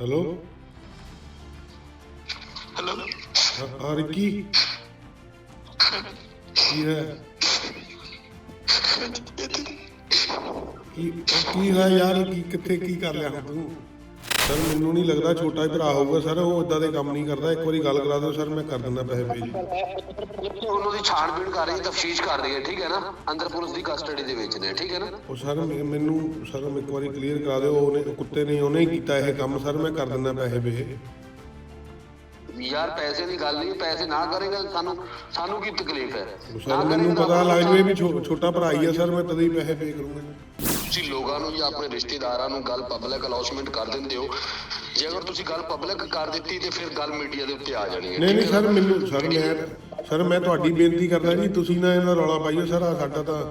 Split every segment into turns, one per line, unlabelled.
Hello?
Hello?
ਹਾਂ ਰਿੱਕੀ। ਕੀ ਹੈ? ਕੀ ਕੀ ਹੈ ਯਾਰ? ਕੀ ਕਿੱਥੇ ਕੀ ਕਰ ਲਿਆ ਤੂੰ? ਸਰ ਮੈਨੂੰ ਨਹੀਂ ਲੱਗਦਾ ਛੋਟਾ ਭਰਾ ਹੋਊਗਾ ਸਰ ਉਹ ਇਦਾਂ ਦੇ ਕੰਮ ਨਹੀਂ ਕਰਦਾ। ਇੱਕ ਵਾਰੀ ਗੱਲ ਕਰਾ ਦਿਓ ਸਰ ਮੈਂ ਕਰ ਦਿੰਦਾ ਪੈਸੇ ਭੇਜ
ਉਹਨਾਂ ਦੀ ਛਾਣਬੀਣ ਕਰ ਰਹੀ ਤਫਤੀਸ਼ ਕਰ ਰਹੀ ਹੈ ਠੀਕ ਹੈ ਨਾ? ਅੰਦਰ ਪੁਲਿਸ ਦੀ ਕਸਟਡੀ ਦੇ ਵਿੱਚ ਨੇ ਠੀਕ ਹੈ ਨਾ?
ਉਹ ਸਰ ਮੈ- ਮੈਨੂੰ ਸਰ ਇੱਕ ਵਾਰੀ ਕਲੀਅਰ ਕਰਾ ਦਿਓ ਉਹਨੇ ਉਹ ਕੁੱਤੇ ਨੇ ਉਹਨੇ ਹੀ ਕੀਤਾ ਇਹ ਕੰਮ ਸਰ ਮੈਂ ਕਰ ਦਿੰਦਾ ਪੈਸੇ ਭੇਜ
ਯਾਰ ਪੈਸੇ ਦੀ ਗੱਲ ਨਹੀਂ ਪੈਸੇ ਨਾ ਕਰੇਗਾ ਸਾਨੂੰ ਸਾਨੂੰ ਕੀ ਤਕਲੀਫ ਹੈ?
ਸਰ ਮੈਨੂੰ ਪਤਾ ਲੱਗ ਜਵੇ ਵੀ ਛੋ- ਛੋਟਾ ਭਰਾ ਹੀ ਹੈ ਸਰ ਮੈਂ ਤਦੇ ਹੀ ਪੈਸੇ ਪੇ ਕਰੂੰਗਾ
ਤੁਸੀਂ ਲੋਕਾਂ ਨੂੰ ਜਾਂ ਆਪਣੇ ਰਿਸ਼ਤੇਦਾਰਾਂ ਨੂੰ ਗੱਲ ਪਬਲਿਕ ਅਨਾਉਂਸਮੈਂਟ ਕਰ ਦਿੰਦੇ ਹੋ। ਜੇ ਅਗਰ ਤੁਸੀਂ ਗੱਲ ਪਬਲਿਕ ਕਰ ਦਿੱਤੀ ਤੇ ਫਿਰ ਗੱਲ ਮੀਡੀਆ ਦੇ ਉੱਤੇ ਆ ਜਾਣੀ ਹੈ।
ਨਹੀਂ ਨਹੀਂ ਸਰ ਮੈਨੂੰ ਸਰ ਮੈਂ ਸਰ ਮੈਂ ਤੁਹਾਡੀ ਬੇਨਤੀ ਕਰਦਾ ਜੀ ਤੁਸੀਂ ਨਾ ਇਹਦਾ ਰੌਲਾ ਪਾਈਓ ਸਰ ਸਾਡਾ ਤਾਂ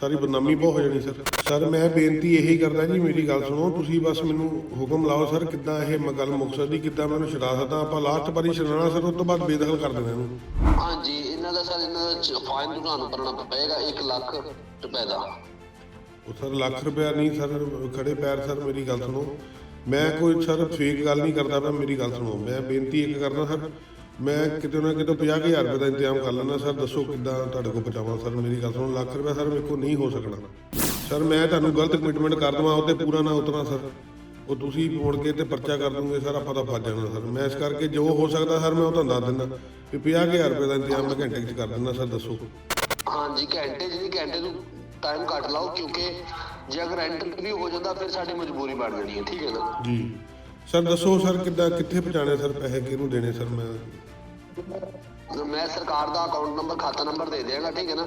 ਸਾਰੀ ਬਦਨਾਮੀ ਬਹੁਤ ਹੋ ਜਾਣੀ ਸਰ। ਸਰ ਮੈਂ ਬੇਨਤੀ ਇਹੀ ਕਰਦਾ ਜੀ ਮੇਰੀ ਗੱਲ ਸੁਣੋ ਤੁਸੀਂ ਬਸ ਮੈਨੂੰ ਹੁਕਮ ਲਾਓ ਸਰ ਕਿੱਦਾਂ ਇਹ ਗੱਲ ਮੁੱਕ ਸਕਦੀ ਕਿੱਦਾਂ ਮੈਨੂੰ ਛਡਾ ਸਕਦਾ ਆਪਾਂ ਲਾਸਟ ਵਾਰੀ ਛਡਾਉਣਾ ਸਰ ਉਸ ਤੋਂ ਬਾਅਦ ਬੇਦਖਲ ਕਰ ਦੇਣਾ ਇਹਨੂੰ
ਹਾਂਜੀ ਇਹਨਾਂ ਦਾ ਸਰ ਇਹਨਾਂ ਦਾ ਫਾਈਨ ਤੁਹਾਨੂੰ ਭਰਨਾ ਪਏਗਾ 1 ਲੱਖ ਰੁਪਏ ਦਾ।
ਉਹ ਸਰ ਲੱਖ ਰੁਪਇਆ ਨਹੀਂ ਸਰ, ਖੜੇ ਪੈਰ ਸਰ, ਮੇਰੀ ਗੱਲ ਸੁਣੋ। ਮੈਂ ਕੋਈ ਸਰ ਫੇਕ ਗੱਲ ਨਹੀਂ ਕਰਦਾ ਮੈਂ ਮੇਰੀ ਗੱਲ ਸੁਣੋ। ਮੈਂ ਬੇਨਤੀ ਇੱਕ ਕਰਦਾ ਸਰ, ਮੈਂ ਕਿਤੇ ਨਾ ਕਿਤੇ 50000 ਰੁਪਏ ਦਾ ਇੰਤਜ਼ਾਮ ਕਰ ਲੈਣਾ ਸਰ, ਦੱਸੋ ਕਿੱਦਾਂ ਤੁਹਾਡੇ ਕੋਲ ਪਹੁੰਚਾਵਾਂ ਸਰ, ਮੇਰੀ ਗੱਲ ਸੁਣੋ। ਲੱਖ ਰੁਪਇਆ ਸਰ ਮੇਰੇ ਕੋਲ ਨਹੀਂ ਹੋ ਸਕਣਾ। ਸਰ, ਮੈਂ ਤੁਹਾਨੂੰ ਗਲਤ ਕਮਿਟਮੈਂਟ ਕਰ ਦਵਾਂ ਉਹ ਤੇ ਪੂਰਾ ਨਾ ਉਤਰਾਂ ਸਰ। ਉਹ ਤੁਸੀਂ ਮੋੜ ਕੇ ਤੇ ਪਰਚਾ ਕਰ ਦੋਗੇ ਸਰ, ਆਪਾਂ ਤਾਂ ਫਸ ਜਾਣਾ ਸਰ। ਮੈਂ ਇਸ ਕਰਕੇ ਜੋ ਹੋ ਸਕਦਾ ਸਰ, ਮੈਂ ਉਹ ਤੁਹਾਨੂੰ ਦੱਸ ਦਿੰਦਾ। ਵੀ 50000 ਰੁਪਏ ਦਾ ਇੰਤਜ਼ਾਮ ਮੈਂ ਘੰਟੇ 'ਚ ਕਰ ਦਿੰਦਾ ਸਰ, ਦੱਸੋ।
ਹਾਂਜੀ, ਘੰਟੇ ਜਿਹੀ ਘੰਟੇ ਨੂੰ ਟਾਈਮ ਕੱਟ ਲਾਓ ਕਿਉਂਕਿ ਜੇ ਅਗਰ ਐਂਟਰ ਵੀ ਹੋ ਜਾਂਦਾ ਫਿਰ ਸਾਡੀ ਮਜਬੂਰੀ ਬਣ ਜਾਣੀ ਹੈ ਠੀਕ ਹੈ ਨਾ?
ਜੀ। ਸਰ ਦੱਸੋ ਸਰ ਕਿੱਦਾਂ ਕਿੱਥੇ ਪਹੁੰਚਾਣੇ ਸਰ ਪੈਸੇ? ਕਿਹਨੂੰ ਦੇਣੇ ਸਰ ਮੈਂ?
ਮੈਂ ਸਰਕਾਰ ਦਾ ਅਕਾਊਂਟ ਨੰਬਰ ਖਾਤਾ ਨੰਬਰ ਦੇ ਦਿਆਂਗਾ ਠੀਕ ਹੈ ਨਾ?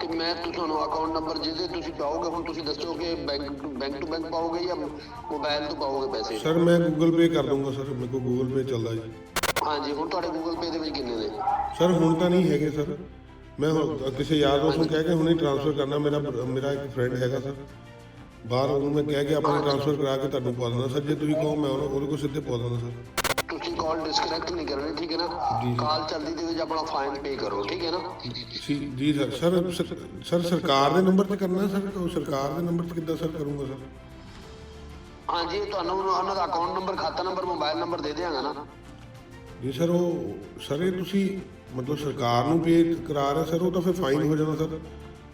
ਤੇ ਮੈਂ ਤੁਹਾਨੂੰ ਅਕਾਊਂਟ ਨੰਬਰ ਜਿਹਦੇ ਤੁਸੀਂ ਪਾਓਗੇ ਹੁਣ ਤੁਸੀਂ ਦੱਸੋ ਕਿ ਬੈਂਕ ਬੈਂਕ ਟੂ ਬੈਂਕ ਪਾਓਗੇ ਜਾਂ ਮੋਬਾਈਲ ਤੋਂ ਪਾਓਗੇ ਪੈਸੇ?
ਸਰ ਮੈਂ ਗੂਗਲ ਪੇ ਕਰ ਦੂੰਗਾ ਸਰ ਮੇਰੇ ਕੋਲ ਗੂਗਲ ਪੇ ਚੱਲਦਾ ਜੀ।
ਹਾਂਜੀ ਹੁਣ ਤੁਹਾਡੇ ਗੂਗਲ ਪੇ ਦੇ ਵਿੱਚ ਕਿੰਨੇ ਨੇ?
ਸਰ ਹੁਣ ਤਾਂ ਨਹੀਂ ਹੈਗੇ ਸਰ। ਮੈਂ ਹੁਣ ਕਿਸੇ ਯਾਰ ਦੋਸਤ ਨੂੰ ਕਹਿ ਕੇ ਹੁਣੇ ਟ੍ਰਾਂਸਫਰ ਕਰਨਾ ਮੇਰਾ ਮੇਰਾ ਇੱਕ ਫਰੈਂਡ ਹੈਗਾ ਸਰ। ਬਾਹਰ ਉਹਨੂੰ ਮੈਂ ਕਹਿ ਕੇ ਆਪਣੇ ਟ੍ਰਾਂਸਫਰ ਕਰਾ ਕੇ ਤੁਹਾਨੂੰ ਪਾ ਦਿੰਦਾ। ਸਰ ਜੇ ਤੁਸੀਂ ਕਹੋ ਮੈਂ ਉਹਨੂੰ- ਉਹਦੇ ਕੋਲ ਸਿੱਧੇ ਪਾ ਦਿੰਦਾ ਸਰ।
ਤੁਸੀਂ ਕਾਲ ਡਿਸਕਨੈਕਟ ਨਹੀਂ ਕਰਨੀ ਠੀਕ ਹੈ ਨਾ? ਕਾਲ ਚੱਲਦੀ ਦੇ ਵਿੱਚ ਆਪਣਾ ਫਾਈਨ ਪੇ ਕਰੋ ਠੀਕ ਹੈ ਨਾ?
ਜੀ ਜੀ ਸਰ। ਸਰ ਸਰ- ਸਰ ਸਰਕਾਰ ਦੇ ਨੰਬਰ ਤੇ ਕਰਨਾ ਸਰ? ਉਹ ਸਰਕਾਰ ਦੇ ਨੰਬਰ ਤੇ ਕਿੱਦਾਂ ਸਰ ਕਰੂੰਗਾ ਸਰ?
ਹਾਂਜੀ ਤੁਹਾਨੂੰ ਉਹਨਾਂ ਦਾ ਅਕਾਊਂਟ ਨੰਬਰ ਖਾਤਾ ਨੰਬਰ ਮੋਬਾਈਲ ਨੰਬਰ ਦੇ ਦਿਆਂਗਾ ਨਾ।
ਜੀ ਸਰ ਉਹ ਸਰ ਇਹ ਤੁਸੀਂ ਮਤਲਬ ਸਰਕਾਰ ਨੂੰ ਪੇ ਕਰਾ ਰਹੇ ਸਰ ਉਹ ਤਾਂ ਫਿਰ ਫਾਈਨ ਹੋ ਜਾਣਾ ਸਰ।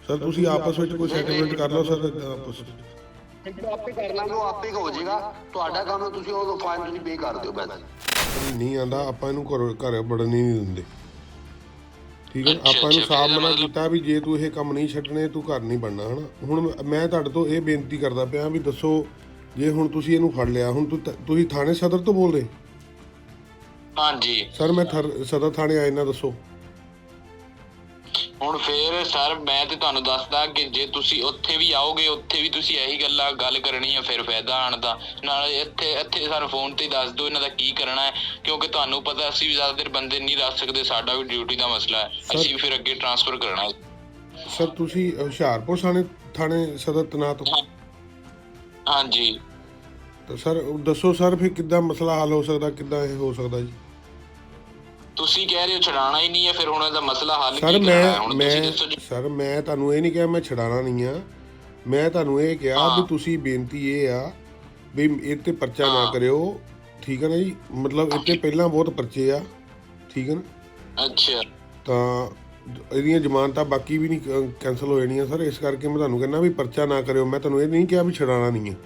ਸਰ ਤੁਸੀਂ ਆਪਸ ਵਿੱਚ ਕੋਈ ਸੈਟਲਮੈਂਟ ਕਰ ਲਓ ਸਰ ਆਪਸ ਵਿੱਚ।
ਆਪੇ ਕਰ ਲਾਂਗੇ ਉਹ ਆਪੇ ਹੋ ਜਾਏਗਾ ਤੁਹਾਡਾ ਕੰਮ ਹੈ ਤੁਸੀਂ ਉਹ ਫਾਈਨ ਤੁਸੀਂ ਪੇ ਕਰ ਦਿਓ ਬਸ
ਨਹੀਂ ਆਂਦਾ ਆਪਾਂ ਇਹਨੂੰ ਘਰ ਘਰ ਵੜਨ ਹੀ ਨਹੀਂ ਦਿੰਦੇ। ਠੀਕ ਹੈ ਆਪਾਂ ਇਹਨੂੰ ਸਾਫ਼ ਮਨਾ ਕੀਤਾ ਵੀ ਜੇ ਤੂੰ ਇਹ ਕੰਮ ਨਹੀਂ ਛੱਡਣੇ ਤੂੰ ਘਰ ਨਹੀਂ ਬਣਨਾ ਹਨਾ? ਹੁਣ ਮੈਂ ਤੁਹਾਡੇ ਤੋਂ ਇਹ ਬੇਨਤੀ ਕਰਦਾ ਪਿਆ ਵੀ ਦੱਸੋ ਜੇ ਹੁਣ ਤੁਸੀਂ ਇਹਨੂੰ ਫੜ ਲਿਆ ਹੁਣ ਤੂੰ ਤੁਸੀਂ ਥਾਣੇ ਸਦਰ ਤੋਂ ਬੋਲਦੇ
ਹਾਂਜੀ।
ਸਰ ਮੈਂ ਥਰ- ਸਦਰ ਥਾਣੇ ਆਇਆ ਨਾ ਦੱਸੋ।
ਹੁਣ ਫੇਰ ਸਰ ਮੈਂ ਤੇ ਤੁਹਾਨੂੰ ਦੱਸਦਾ ਕਿ ਜੇ ਤੁਸੀਂ ਉੱਥੇ ਵੀ ਆਓਗੇ ਉੱਥੇ ਵੀ ਤੁਸੀਂ ਇਹੀ ਗੱਲਾਂ ਗੱਲ ਕਰਨੀ ਹੈ ਫਿਰ ਫਾਇਦਾ ਆਣ ਦਾ। ਨਾਲ ਇੱਥੇ ਇੱਥੇ ਸਰ ਫੋਨ ਤੇ ਦੱਸ ਦਿਓ ਇਹਨਾਂ ਦਾ ਕੀ ਕਰਨਾ ਹੈ ਕਿਉਂਕਿ ਤੁਹਾਨੂੰ ਪਤਾ ਅਸੀਂ ਵੀ ਜ਼ਿਆਦਾ ਦੇਰ ਬੰਦੇ ਨਹੀਂ ਰੱਖ ਸਕਦੇ ਸਾਡਾ ਵੀ ਡਿਊਟੀ ਦਾ ਮਸਲਾ ਹੈ। ਅਸੀਂ ਵੀ ਫਿਰ ਅੱਗੇ ਟ੍ਰਾਂਸਫਰ ਕਰਨਾ ਹੈ।
ਸਰ ਤੁਸੀਂ ਹੁਸ਼ਿਆਰਪੁਰ ਥਾਣੇ ਥਾਣੇ ਸਦਰ ਤਨਾਤ ਹੋ।
ਹਾਂਜੀ।
ਤਾਂ ਸਰ ਦੱਸੋ ਸਰ ਫਿਰ ਕਿੱਦਾਂ ਮਸਲਾ ਹੱਲ ਹੋ ਸਕਦਾ ਕਿੱਦਾਂ ਇਹ ਹੋ ਸਕਦਾ ਜੀ?
ਤੁਸੀਂ ਕਹਿ ਰਹੇ ਹੋ ਛਡਾਣਾ ਹੀ ਨਹੀਂ ਹੈ ਫਿਰ ਹੁਣ ਇਹਦਾ ਮਸਲਾ ਹੱਲ
ਸਰ
ਕੀ ਕਰਨਾ
ਮੈਂ
ਹੁਣ ਤੁਸੀਂ
ਮੈਂ
ਦੱਸੋ ਜੀ।
ਸਰ ਮੈਂ ਤੁਹਾਨੂੰ ਇਹ ਨਹੀਂ ਕਿਹਾ ਮੈਂ ਛਡਾਣਾ ਨਹੀਂ ਆ। ਮੈਂ ਤੁਹਾਨੂੰ ਇਹ ਕਿਹਾ ਵੀ ਤੁਸੀਂ ਬੇਨਤੀ ਇਹ ਆ ਵੀ ਇਹ ਤੇ ਪਰਚਾ ਨਾ ਕਰਿਓ ਠੀਕ ਹੈ ਨਾ ਜੀ? ਮਤਲਬ ਤੇ ਪਹਿਲਾਂ ਬਹੁਤ ਪਰਚੇ ਆ ਠੀਕ ਹੈ ਨਾ?
ਅੱਛਾ।
ਤਾਂ ਇਹਦੀਆਂ ਜ਼ਮਾਨਤਾਂ ਬਾਕੀ ਵੀ ਨਹੀਂ ਕੈਨਸਲ ਹੋ ਜਾਣੀਆਂ ਸਰ। ਇਸ ਕਰਕੇ ਮੈਂ ਤੁਹਾਨੂੰ ਕਹਿੰਦਾ ਵੀ ਪਰਚਾ ਨਾ ਕਰਿਓ। ਮੈਂ ਤੁਹਾਨੂੰ ਇਹ ਨਹੀਂ ਕਿਹਾ ਵੀ ਛਡਾਣਾ ਨਹੀਂ ਹੈ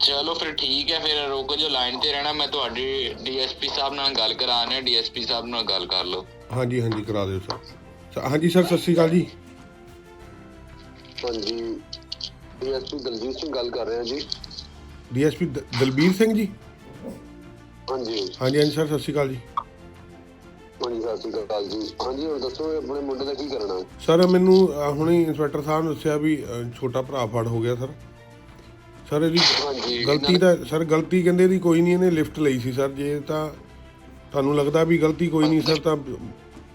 ਚਲੋ ਫਿਰ ਠੀਕ ਹੈ ਫਿਰ ਰੁਕ ਜੋ ਲਾਈਨ ਤੇ ਰਹਿਣਾ ਮੈਂ ਤੁਹਾਡੇ ਡੀਐਸਪੀ ਸਾਹਿਬ ਨਾਲ ਗੱਲ ਕਰਾਣੇ ਡੀਐਸਪੀ ਸਾਹਿਬ ਨਾਲ ਗੱਲ ਕਰ ਲਓ।
ਹਾਂਜੀ ਹਾਂਜੀ ਕਰਾ ਦਿਓ ਸਰ। ਹਾਂਜੀ ਸਰ ਸਤਿ ਸ਼੍ਰੀ ਅਕਾਲ ਜੀ।
ਹਾਂਜੀ ਡੀਐਸਪੀ ਦਲਜੀਤ ਸਿੰਘ ਗੱਲ ਕਰ ਰਿਹਾ ਜੀ।
ਡੀਐਸਪੀ ਦਲਬੀਰ ਸਿੰਘ ਜੀ?
ਹਾਂਜੀ।
ਹਾਂਜੀ ਹਾਂਜੀ ਸਰ ਸਤਿ ਸ਼੍ਰੀ ਅਕਾਲ ਜੀ।
ਹਾਂਜੀ ਸਤਿ ਸ਼੍ਰੀ ਅਕਾਲ ਜੀ। ਹਾਂਜੀ ਹੁਣ ਦੱਸੋ ਆਪਣੇ ਮੁੰਡੇ ਦਾ ਕੀ ਕਰਨਾ ਹੈ?
ਸਰ ਮੈਨੂੰ ਹੁਣੇ ਇੰਸਪੈਕਟਰ ਸਾਹਿਬ ਨੇ ਦੱਸਿਆ ਵੀ ਛੋਟਾ ਭਰਾ ਫੜ ਹੋ ਗਿਆ ਸਰ। ਸਰ ਇਹਦੀ ਗਲਤੀ ਦਾ ਸਰ ਗਲਤੀ ਕਹਿੰਦੇ ਦੀ ਕੋਈ ਨਹੀਂ ਇਹਨੇ ਲਿਫਟ ਲਈ ਸੀ ਸਰ। ਜੇ ਤਾਂ ਤੁਹਾਨੂੰ ਲੱਗਦਾ ਵੀ ਗਲਤੀ ਕੋਈ ਨਹੀਂ ਸਰ ਤਾਂ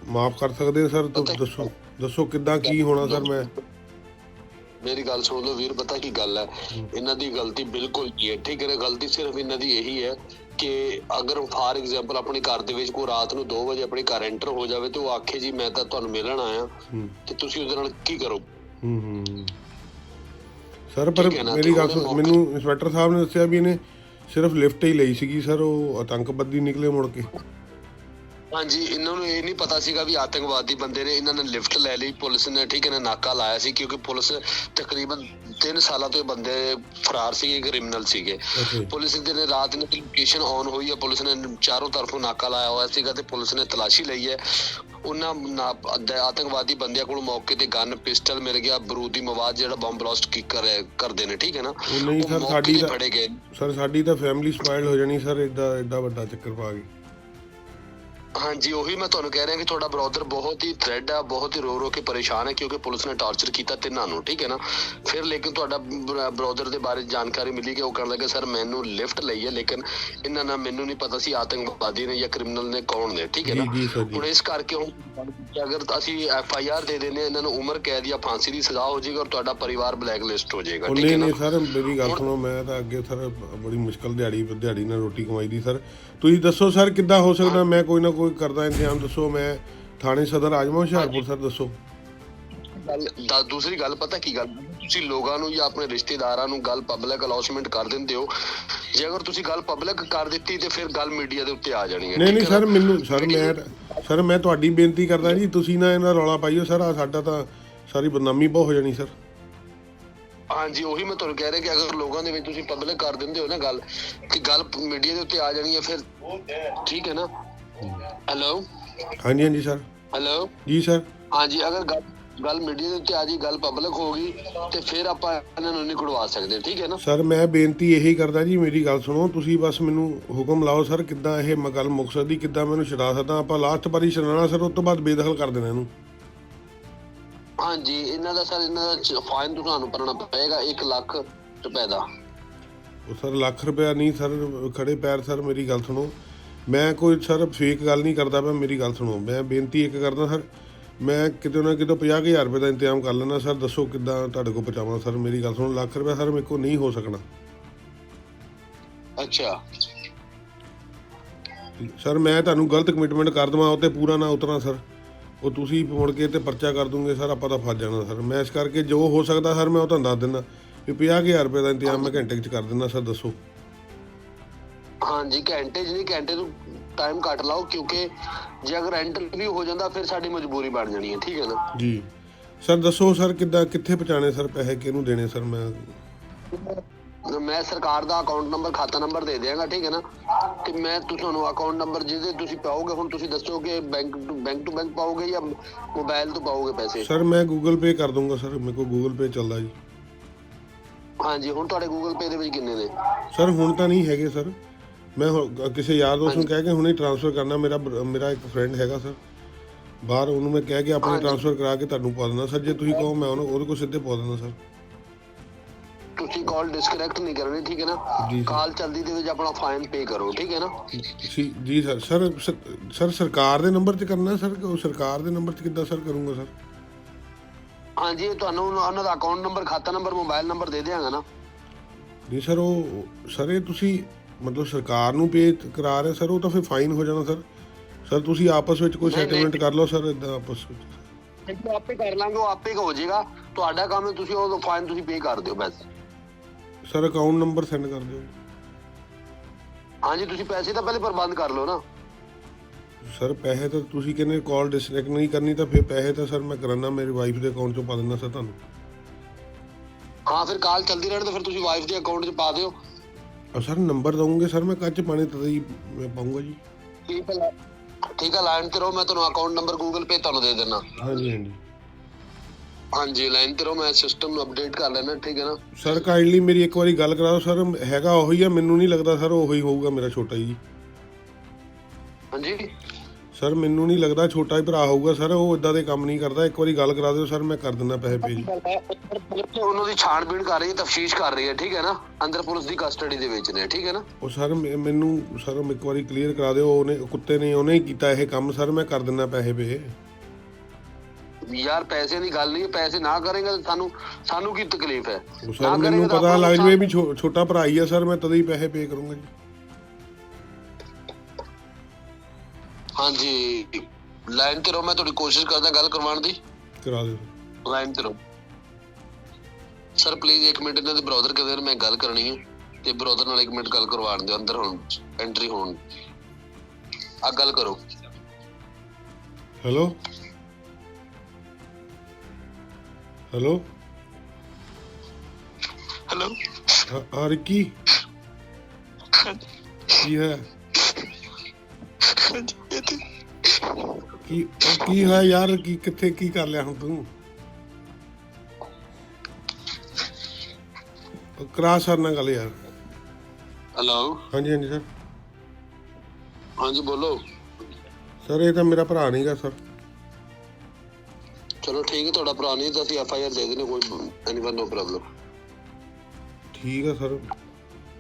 ਮਾਫ ਕਰ ਸਕਦੇ ਸਰ। ਤਾਂ ਦੱਸੋ ਦੱਸੋ ਕਿੱਦਾਂ ਕੀ ਹੋਣਾ ਸਰ ਮੈਂ।
ਮੇਰੀ ਗੱਲ ਸੁਣ ਲਓ ਵੀਰ ਪਤਾ ਕੀ ਗੱਲ ਹੈ? ਇਹਨਾਂ ਦੀ ਗਲਤੀ ਬਿਲਕੁਲ ਨਹੀਂ ਹੈ। ਠੀਕ ਹੈ ਗਲਤੀ ਸਿਰਫ ਇਹਨਾਂ ਦੀ ਇਹੀ ਹੈ ਕਿ ਅਗਰ ਫਾਰ ਐਗਜ਼ਾਮਪਲ ਆਪਣੇ ਘਰ ਦੇ ਵਿੱਚ ਕੋਈ ਰਾਤ ਨੂੰ 2 ਵਜੇ ਆਪਣੇ ਘਰ ਐਂਟਰ ਹੋ ਜਾਵੇ ਤੇ ਉਹ ਆਖੇ ਜੀ ਮੈਂ ਤਾਂ ਤੁਹਾਨੂੰ ਮਿਲਣ ਆਇਆ। ਤੇ ਤੁਸੀਂ ਉਹਦੇ ਨਾਲ ਕੀ ਕਰੋ
ਹੂੰ ਹੂੰ। ਸਰ ਪਰ
ਠੀਕ ਹੈ ਨਾ,
ਮੇਰੀ
ਤੇ
ਗੱਲ
ਉਹਦੇ
ਸੁਣ
ਮੌਕੇ-
ਮੈਨੂੰ ਇੰਸਪੈਕਟਰ ਸਾਹਿਬ ਨੇ ਦੱਸਿਆ ਵੀ ਇਹਨੇ ਸਿਰਫ ਲਿਫਟ ਹੀ ਲਈ ਸੀਗੀ ਸਰ ਉਹ ਆਤੰਕਵਾਦੀ ਨਿਕਲੇ ਮੁੜ ਕੇ।
ਹਾਂਜੀ ਇਹਨਾਂ ਨੂੰ ਇਹ ਨਹੀਂ ਪਤਾ ਸੀਗਾ ਵੀ ਆਤੰਕਵਾਦੀ ਬੰਦੇ ਨੇ ਇਹਨਾਂ ਨੇ ਲਿਫਟ ਲੈ ਲਈ ਪੁਲਿਸ ਨੇ ਠੀਕ ਹੈ ਨਾ ਨਾਕਾ ਲਾਇਆ ਸੀ ਕਿਉਂਕਿ ਪੁਲਿਸ ਤਕਰੀਬਨ 3 ਸਾਲਾਂ ਤੋਂ ਇਹ ਬੰਦੇ ਫਰਾਰ ਸੀਗੇ ਕ੍ਰਿਮੀਨਲ ਸੀਗੇ। ਪੁਲਿਸ ਦੇ ਨੇ ਰਾਤ ਨੂੰ ਲੋਕੇਸ਼ਨ ਔਨ ਹੋਈ ਹੈ ਪੁਲਿਸ ਨੇ ਚਾਰੋਂ ਤਰਫੋਂ ਨਾਕਾ ਲਾਇਆ ਹੋਇਆ ਸੀਗਾ ਤੇ ਪੁਲਿਸ ਨੇ ਤਲਾਸ਼ੀ ਲਈ ਹੈ। ਉਹਨਾਂ ਆਤੰਕਵਾਦੀ ਬੰਦਿਆਂ ਕੋਲ ਮੌਕੇ ਤੇ ਗਨ ਪਿਸਟਲ ਮਿਲ ਗਿਆ ਬਰੂਦੀ ਮਵਾਦ ਜਿਹੜਾ ਬੰਬ ਬਲਾਸਟ ਕੀ ਕਰ ਕਰਦੇ ਨੇ ਠੀਕ ਹੈ ਨਾ?
ਉਹ ਨਹੀਂ ਸਰ, ਸਾਡੀ
ਫੜੇ ਗਏ।
ਸਰ ਸਾਡੀ ਤਾਂ ਫੈਮਿਲੀ ਸਪਾਇਲ ਹੋ ਜਾਣੀ ਸਰ ਐਡਾ ਐਡਾ ਵੱਡਾ ਚੱਕਰ ਪਾ ਗਈ
ਹਾਂਜੀ ਉਹੀ ਮੈਂ ਤੁਹਾਨੂੰ ਕਹਿ ਰਿਹਾ ਕਿ ਤੁਹਾਡਾ ਬ੍ਰਦਰ ਬਹੁਤ ਹੀ ਥ੍ਰੈਡ ਆ ਬਹੁਤ ਹੀ ਰੋ ਰੋ ਕੇ ਪਰੇਸ਼ਾਨ ਹੈ ਕਿਉਂਕਿ ਪੁਲਿਸ ਨੇ ਟਾਰਚਰ ਕੀਤਾ ਤਿੰਨਾਂ ਨੂੰ ਠੀਕ ਹੈ ਨਾ? ਫਿਰ ਲੇਕਿਨ ਤੁਹਾਡਾ ਬ੍ਰਦਰ ਦੇ ਬਾਰੇ ਜਾਣਕਾਰੀ ਮਿਲੀ ਕਿ ਉਹ ਕਹਿਣ ਲੱਗਾ ਸਰ ਮੈਨੂੰ ਲਿਫਟ ਲਈ ਹੈ ਲੇਕਿਨ ਇਹਨਾਂ ਨਾਲ ਮੈਨੂੰ ਨਹੀਂ ਪਤਾ ਸੀ ਆਤੰਕਵਾਦੀ ਨੇ ਜਾਂ ਕ੍ਰਿਮੀਨਲ ਨੇ ਕੌਣ ਨੇ ਠੀਕ ਹੈ ਨਾ? ਹੁਣ ਇਸ ਕਰਕੇ ਹੁਣ ਅਗਰ ਅਸੀਂ ਐਫ ਆਈ ਆਰ ਦੇ ਦਿੰਦੇ ਇਹਨਾਂ ਨੂੰ ਉਮਰ ਕੈਦ ਜਾਂ ਫਾਂਸੀ ਦੀ ਸਜ਼ਾ ਹੋ ਜਾਏਗੀ ਔਰ ਤੁਹਾਡਾ ਪਰਿਵਾਰ ਬਲੈਕ ਲਿਸਟ ਹੋ ਜਾਏਗਾ ਠੀਕ ਹੈ ਨਾ?
ਨਹੀਂ ਸਰ ਮੇਰੀ ਗੱਲ ਸੁਣੋ ਮੈਂ ਤਾਂ ਅੱਗੇ ਸਰ ਬੜੀ ਮੁਸ਼ਕਲ ਦਿਹਾੜੀ ਦਿਹਾੜੀ ਨਾਲ ਰੋਟੀ ਕਮਾਈ ਦੀ ਸਰ। ਤੁਸੀਂ ਦੱਸੋ ਸਰ ਕਿੱਦਾਂ ਹੋ ਸਕਦਾ? ਮੈਂ ਕੋਈ ਨਾ ਕੋਈ ਕਰਦਾ ਇੰਤਜ਼ਾਮ ਦੱਸੋ ਮੈਂ ਥਾਣੇ ਸਦਰ ਆ ਜਾਵਾਂ ਹੁਸ਼ਿਆਰਪੁਰ ਸਰ ਦੱਸੋ।
ਗੱਲ ਦਾ ਦੂਸਰੀ ਗੱਲ ਪਤਾ ਕੀ ਗੱਲ? ਤੁਸੀਂ ਲੋਕਾਂ ਨੂੰ ਜਾਂ ਆਪਣੇ ਰਿਸ਼ਤੇਦਾਰਾਂ ਨੂੰ ਗੱਲ ਪਬਲਿਕ ਅਨਾਉਂਸਮੈਂਟ ਕਰ ਦਿੰਦੇ ਹੋ। ਜੇ ਅਗਰ ਤੁਸੀਂ ਗੱਲ ਪਬਲਿਕ ਕਰ ਦਿੱਤੀ ਤੇ ਫਿਰ ਗੱਲ ਮੀਡੀਆ ਦੇ ਉੱਤੇ ਆ ਜਾਣੀ ਹੈ
ਨਹੀਂ
ਠੀਕ
ਨਹੀਂ
ਹੈ ਨਾ?
ਸਰ ਮੈਨੂੰ ਸਰ ਮੈਂ ਸਰ ਮੈਂ ਤੁਹਾਡੀ ਬੇਨਤੀ ਕਰਦਾ ਜੀ ਤੁਸੀਂ ਨਾ ਇਹਨਾਂ ਰੌਲਾ ਪਾਈਓ ਸਰ ਆ ਸਾਡਾ ਤਾਂ ਸਾਰੀ ਬਦਨਾਮੀ ਬਹੁਤ ਹੋ ਜਾਣੀ ਸਰ।
ਹਾਂਜੀ ਉਹੀ ਮੈਂ ਤੁਹਾਨੂੰ ਕਹਿ ਰਿਹਾ ਕਿ ਅਗਰ ਲੋਕਾਂ ਦੇ ਵਿੱਚ ਤੁਸੀਂ ਪਬਲਿਕ ਕਰ ਦਿੰਦੇ ਹੋ ਨਾ ਗੱਲ ਕਿ ਗੱਲ ਮੀਡੀਆ ਦੇ ਉੱਤੇ ਆ ਜਾਣੀ ਹੈ ਫਿਰ ਠੀਕ ਹੈ ਨਾ? ਹੈਲੋ
ਹਾਂਜੀ ਹਾਂਜੀ ਸਰ
ਹੈਲੋ
ਜੀ ਸਰ
ਹਾਂਜੀ ਅਗਰ ਗੱਲ ਗੱਲ ਮੀਡੀਆ ਦੇ ਉੱਤੇ ਆ ਜੀ ਗੱਲ ਪਬਲਿਕ ਹੋ ਗਈ ਤੇ ਫਿਰ ਆਪਾਂ ਇਹਨਾਂ ਨੂੰ ਨਹੀਂ ਕੁੜਵਾ ਸਕਦੇ ਠੀਕ ਹੈ ਨਾ?
ਸਰ ਮੈਂ ਬੇਨਤੀ ਇਹੀ ਕਰਦਾ ਜੀ ਮੇਰੀ ਗੱਲ ਸੁਣੋ ਤੁਸੀਂ ਬਸ ਮੈਨੂੰ ਹੁਕਮ ਲਾਓ ਸਰ ਕਿੱਦਾਂ ਇਹ ਗੱਲ ਮੁੱਕ ਸਕਦੀ ਕਿੱਦਾਂ ਮੈਨੂੰ ਛਡਾ ਸਕਦਾ ਆਪਾਂ ਲਾਸਟ ਵਾਰੀ ਛਡਾਣਾ ਸਰ ਉਸ ਤੋਂ ਬਾਅਦ ਬੇਦਖਲ ਕਰ ਦੇਣਾ ਇਹਨੂੰ।
ਹਾਂਜੀ ਇਹਨਾਂ ਦਾ ਸਰ ਇਹਨਾਂ ਦਾ ਫਾਈਨ ਤੁਹਾਨੂੰ ਭਰਨਾ ਪਏਗਾ 1 ਲੱਖ ਰੁਪਏ ਦਾ।
ਉਹ ਸਰ ਲੱਖ ਰੁਪਇਆ ਨਹੀਂ ਸਰ ਖੜੇ ਪੈਰ ਸਰ ਮੇਰੀ ਗੱਲ ਸੁਣੋ। ਮੈਂ ਕੋਈ ਸਰ ਫੇਕ ਗੱਲ ਨਹੀਂ ਕਰਦਾ ਪਿਆ ਮੇਰੀ ਗੱਲ ਸੁਣੋ। ਮੈਂ ਬੇਨਤੀ ਇੱਕ ਕਰਦਾ ਸਰ ਮੈਂ ਕਿਤੇ ਨਾ ਕਿਤੇ 50000 ਰੁਪਏ ਦਾ ਇੰਤਜ਼ਾਮ ਕਰ ਲੈਣਾ ਸਰ ਦੱਸੋ ਕਿੱਦਾਂ ਤੁਹਾਡੇ ਕੋਲ ਪਹੁੰਚਾਵਾਂ ਸਰ ਮੇਰੀ ਗੱਲ ਸੁਣੋ ਲੱਖ ਰੁਪਇਆ ਸਰ ਮੇਰੇ ਕੋਲ ਨਹੀਂ ਹੋ ਸਕਣਾ।
ਅੱਛਾ।
ਸਰ ਮੈਂ ਤੁਹਾਨੂੰ ਗਲਤ ਕਮਿਟਮੈਂਟ ਕਰ ਦਵਾਂ ਉਹ ਤੇ ਪੂਰਾ ਨਾ ਉਤਰਾਂ ਸਰ। ਉਹ ਤੁਸੀਂ ਮੁੜ ਕੇ ਤੇ ਪਰਚਾ ਕਰ ਦੂੰਗੇ ਸਰ ਆਪਾਂ ਤਾਂ ਫਸ ਜਾਣਾ ਸਰ। ਮੈਂ ਇਸ ਕਰਕੇ ਜੋ ਹੋ ਸਕਦਾ ਸਰ ਮੈਂ ਉਹ ਤੁਹਾਨੂੰ ਦੱਸ ਦਿੰਦਾ। ਵੀ 50000 ਰੁਪਏ ਦਾ ਇੰਤਜ਼ਾਮ ਮੈਂ ਘੰਟੇ 'ਚ ਕਰ ਦਿੰਦਾ ਸਰ ਦੱਸੋ।
ਹਾਂਜੀ ਘੰਟੇ ਜਿਹੀ ਘੰਟੇ ਤੋਂ ਟਾਈਮ ਕੱਟ ਲਾਓ ਕਿਉਂਕਿ ਜੇ ਅਗਰ ਐਂਟਰ ਵੀ ਹੋ ਜਾਂਦਾ ਫਿਰ ਸਾਡੀ ਮਜਬੂਰੀ ਬਣ ਜਾਣੀ ਹੈ ਠੀਕ ਹੈ ਨਾ?
ਜੀ। ਸਰ ਦੱਸੋ ਸਰ ਕਿੱਦਾਂ ਕਿੱਥੇ ਪਹੁੰਚਾਣੇ ਸਰ ਪੈਸੇ ਕਿਹਨੂੰ ਦੇਣੇ ਸਰ ਮੈਂ?
ਮੈਂ ਸਰਕਾਰ ਦਾ ਅਕਾਊਂਟ ਨੰਬਰ ਖਾਤਾ ਨੰਬਰ ਦੇ ਦਿਆਂਗਾ ਠੀਕ ਹੈ ਨਾ? ਤੇ ਮੈਂ ਤੁ- ਤੁਹਾਨੂੰ ਅਕਾਊਂਟ ਨੰਬਰ ਜਿਹਦੇ ਤੁਸੀਂ ਪਾਓਗੇ ਹੁਣ ਤੁਸੀਂ ਦੱਸੋ ਕਿ ਬੈਂਕ ਬੈਂਕ ਟੂ ਬੈਂਕ ਪਾਓਗੇ ਜਾਂ ਮੋਬਾਈਲ ਤੋਂ ਪਾਓਗੇ ਪੈਸੇ?
ਸਰ ਮੈਂ ਗੂਗਲ ਪੇ ਕਰ ਦੂੰਗਾ ਸਰ ਮੇਰੇ ਕੋਲ ਗੂਗਲ ਪੇ ਚੱਲਦਾ ਜੀ।
ਹਾਂਜੀ ਹੁਣ ਤੁਹਾਡੇ ਗੂਗਲ ਪੇ ਦੇ ਵਿੱਚ ਕਿੰਨੇ ਨੇ?
ਸਰ ਹੁਣ ਤਾਂ ਨਹੀਂ ਹੈਗੇ ਸਰ ਮੈਂ ਹੁਣ ਕਿਸੇ ਯਾਰ ਦੋਸਤ ਨੂੰ ਕਹਿ ਕੇ ਹੁਣੇ ਟ੍ਰਾਂਸਫਰ ਕਰਨਾ ਮੇਰਾ ਬਰ- ਮੇਰਾ ਇੱਕ ਫਰੈਂਡ ਹੈਗਾ ਸਰ ਬਾਹਰ ਉਹਨੂੰ ਮੈਂ ਕਹਿ ਕੇ ਆਪਣੇ ਟ੍ਰਾਂਸਫਰ ਕਰਾ ਕੇ ਤੁਹਾਨੂੰ ਪਾ ਦਿੰਦਾ। ਸਰ ਜੇ ਤੁਸੀਂ ਕਹੋ ਮੈਂ ਉਹਨੂੰ ਉਹਦੇ ਕੋਲ ਸਿੱਧੇ ਪਾ ਦਿੰਦਾ ਸਰ
ਤੁਸੀਂ ਕਾਲ ਡਿਸਕਨੈਕਟ ਨਹੀਂ ਕਰਨੀ ਠੀਕ ਹੈ
ਜੀ,
ਨਾ
ਸਰ।
ਕਾਲ ਚਲਦੀ ਦੇ ਵਿੱਚ ਆਪਣਾ ਫਾਈਨ ਪੇ ਕਰੋ ਠੀਕ ਹੈ ਨਾ?
ਜੀ ਜੀ ਸਰ ਸਰ ਸਰ- ਸਰ ਸਰਕਾਰ ਦੇ ਨੰਬਰ 'ਤੇ ਕਰਨਾ ਸਰ ਉਹ ਸਰਕਾਰ ਦੇ ਨੰਬਰ 'ਤੇ ਕਿੱਦਾਂ ਸਰ ਕਰੂੰਗਾ ਸਰ?
ਹਾਂਜੀ ਇਹ ਤੁਹਾਨੂੰ ਉਹਨਾਂ ਦਾ ਅਕਾਊਂਟ ਨੰਬਰ ਖਾਤਾ ਨੰਬਰ ਮੋਬਾਈਲ ਨੰਬਰ ਦੇ ਦਿਆਂਗਾ ਨਾ।
ਨਹੀਂ ਸਰ ਉਹ ਸਰ ਇਹ ਤੁਸੀਂ ਮਤਲਬ ਸਰਕਾਰ ਨੂੰ ਪੇ ਕਰਾ ਰਹੇ ਸਰ ਉਹ ਤਾਂ ਫਿਰ ਫਾਈਨ ਹੋ ਜਾਣਾ ਸਰ। ਸਰ ਤੁਸੀਂ ਆਪਸ ਵਿੱਚ ਕੋਈ
ਨਹੀਂ, ਨਹੀਂ।
ਸੈਟਲਮੈਂਟ ਕਰ ਲਓ ਸਰ ਇਦਾਂ ਆਪਸ ਵਿੱਚ।
ਜੇ ਆਪੇ ਕਰ ਲਾਂਗੇ ਉਹ ਆਪੇ ਹੋ ਜਾਏਗਾ। ਤੁਹਾਡਾ ਕੰਮ ਹੈ ਤੁਸੀਂ ਉਹ ਫਾਈਨ ਤੁਸੀਂ ਪੇ ਕਰ ਦਿਓ ਬਸ।
ਸਰ ਅਕਾਊਂਟ ਨੰਬਰ ਸੈਂਡ ਕਰ ਦਿਓ।
ਹਾਂਜੀ ਤੁਸੀਂ ਪੈਸੇ ਤਾਂ ਪਹਿਲੇ ਪ੍ਰਬੰਧ ਕਰ ਲਓ ਨਾ।
ਸਰ ਪੈਸੇ ਤਾਂ ਤੁਸੀਂ ਕਹਿੰਦੇ ਕਾਲ ਡਿਸਕਨੈਕਟ ਨਹੀਂ ਕਰਨੀ ਤਾਂ ਫਿਰ ਪੈਸੇ ਤਾਂ ਸਰ ਮੈਂ ਕਰਾਨਾ ਮੇਰੀ ਵਾਈਫ ਦੇ ਅਕਾਊਂਟ 'ਚੋਂ ਪਾ ਦਿੰਦਾ ਸਰ ਤੁਹਾਨੂੰ।
ਹਾਂ ਫਿਰ ਕਾਲ ਚੱਲਦੀ ਰਹਿਣ ਤਾਂ ਫਿਰ ਤੁਸੀਂ ਵਾਈਫ ਦੇ ਅਕਾਊਂਟ 'ਚ ਪਾ ਦਿਓ।
ਔਰ ਸਰ ਨੰਬਰ ਦਵਾਂਗੇ ਸਰ ਮੈਂ ਕੱਚ ਪਾਣੇ ਤਦ ਹੀ ਮੈਂ ਪਾਉਂਗਾ ਜੀ।
ਠੀਕ ਹੈ ਠੀਕ ਹੈ ਲਾਈਨ ਤੇ ਰਹੋ ਮੈਂ ਤੁਹਾਨੂੰ ਅਕਾਊਂਟ ਨੰਬਰ ਗੂਗਲ ਪੇ ਤੁਹਾਨੂੰ ਦੇ ਦੇਣਾ
ਹਾਂਜੀ ਹਾਂਜੀ।
ਹਾਂਜੀ ਲਾਈਨ ਤੇ ਰਹੋ ਮੈਂ ਸਿਸਟਮ ਨੂੰ ਅਪਡੇਟ ਕਰ ਲੈਣਾ ਠੀਕ ਹੈ ਨਾ?
ਸਰ ਕਾਈਂਡਲੀ ਮੇਰੀ ਇੱਕ ਵਾਰੀ ਗੱਲ ਕਰਾ ਦਿਓ ਸਰ ਹੈਗਾ ਉਹੀ ਆ ਮੈਨੂੰ ਨਹੀਂ ਲੱਗਦਾ ਸਰ ਉਹੀ ਹੋਊਗਾ ਮੇਰਾ ਛੋਟਾ ਜੀ।
ਹਾਂਜੀ?
ਸਰ ਮੈਨੂੰ ਨਹੀਂ ਲੱਗਦਾ ਛੋਟਾ ਹੀ ਭਰਾ ਹੋਊਗਾ ਸਰ ਉਹ ਇਦਾਂ ਦੇ ਕੰਮ ਨਹੀਂ ਕਰਦਾ ਇੱਕ ਵਾਰੀ ਗੱਲ ਕਰਾ ਦਿਓ ਸਰ ਮੈਂ ਕਰ ਦਿੰਦਾ ਪੈਸੇ ਪੇ ਜੀ।
ਪੁਲਿਸ ਉਹਨਾਂ ਦੀ ਛਾਣਬੀਣ ਕਰ ਰਹੀ ਹੈ ਤਫਤੀਸ਼ ਕਰ ਰਹੀ ਹੈ ਠੀਕ ਹੈ ਨਾ? ਅੰਦਰ ਪੁਲਿਸ ਦੀ ਕਸਟਡੀ ਦੇ ਵਿੱਚ ਨੇ ਠੀਕ ਹੈ ਨਾ?
ਉਹ ਸਰ ਮੈ- ਮੈਨੂੰ ਸਰ ਇੱਕ ਵਾਰੀ ਕਲੀਅਰ ਕਰਾ ਦਿਓ ਉਹਨੇ ਕੁੱਤੇ ਨੇ ਉਹਨੇ ਹੀ ਕੀਤਾ ਇਹ ਕੰਮ ਸਰ ਮੈਂ ਕਰ ਦਿੰਦਾ ਪੈਸੇ ਪੇ
ਯਾਰ ਪੈਸੇ ਦੀ ਗੱਲ ਨਹੀਂ ਪੈਸੇ ਨਾ ਕਰੇਗਾ ਤਾਂ ਸਾਨੂੰ ਸਾਨੂੰ ਕੀ ਤਕਲੀਫ ਹੈ?
ਸਰ ਮੈਨੂੰ ਪਤਾ ਲੱਗ ਜਵੇ ਵੀ ਛੋਟਾ ਭਰਾ ਹੀ ਆ ਸਰ ਮੈਂ ਤਦ ਹੀ ਪੈਸੇ ਪੇ ਕਰੂੰਗਾ ਜੀ।
ਹਾਂਜੀ ਲਾਈਨ ਤੇ ਰਹੋ ਮੈਂ ਤੁਹਾਡੀ ਕੋਸ਼ਿਸ਼ ਕਰਦਾ ਗੱਲ ਕਰਵਾਉਣ ਦੀ।
ਕਰਾ ਦਿਓ।
ਲਾਈਨ ਤੇ ਰਹੋ। ਸਰ ਪਲੀਜ਼ 1 ਮਿੰਟ ਇਹਨਾਂ ਦੇ ਬ੍ਰਾਊਜ਼ਰ ਕਰਦੇ ਨੇ ਮੈਂ ਗੱਲ ਕਰਨੀ ਹੈ ਤੇ ਬ੍ਰਦਰ ਨਾਲ ਇੱਕ ਮਿੰਟ ਗੱਲ ਕਰਵਾਉਣ ਦਿਓ ਅੰਦਰ ਹੁਣ ਐਂਟਰੀ ਹੋਣ ਆ ਗੱਲ ਕਰੋ।
ਹੈਲੋ ਹੈਲੋ
ਹੈਲੋ
ਹਾਂ ਰਿੱਕੀ ਕੀ ਹੈ ਕੀ ਕੀ ਹੈ ਯਾਰ ਕੀ ਕਿੱਥੇ ਕੀ ਕਰ ਲਿਆ ਹੁਣ ਤੂੰ ਕਰਾ ਸਰ ਨਾਲ ਗੱਲ ਯਾਰ
ਹੈਲੋ
ਹਾਂਜੀ ਹਾਂਜੀ ਸਰ
ਹਾਂਜੀ ਬੋਲੋ
ਸਰ ਇਹ ਤਾਂ ਮੇਰਾ ਭਰਾ ਨਹੀਂਗਾ ਸਰ
ਚਲੋ ਠੀਕ ਹੈ ਤੁਹਾਡਾ ਭਰਾ ਨਹੀਂ ਤਾਂ ਅਸੀਂ ਐਫ ਆਈ ਆਰ ਦੇ ਦੇਣੇ ਕੋਈ ਐਨੀਵਨ ਨੋ ਪ੍ਰੋਬਲਮ
ਠੀਕ ਹੈ ਸਰ।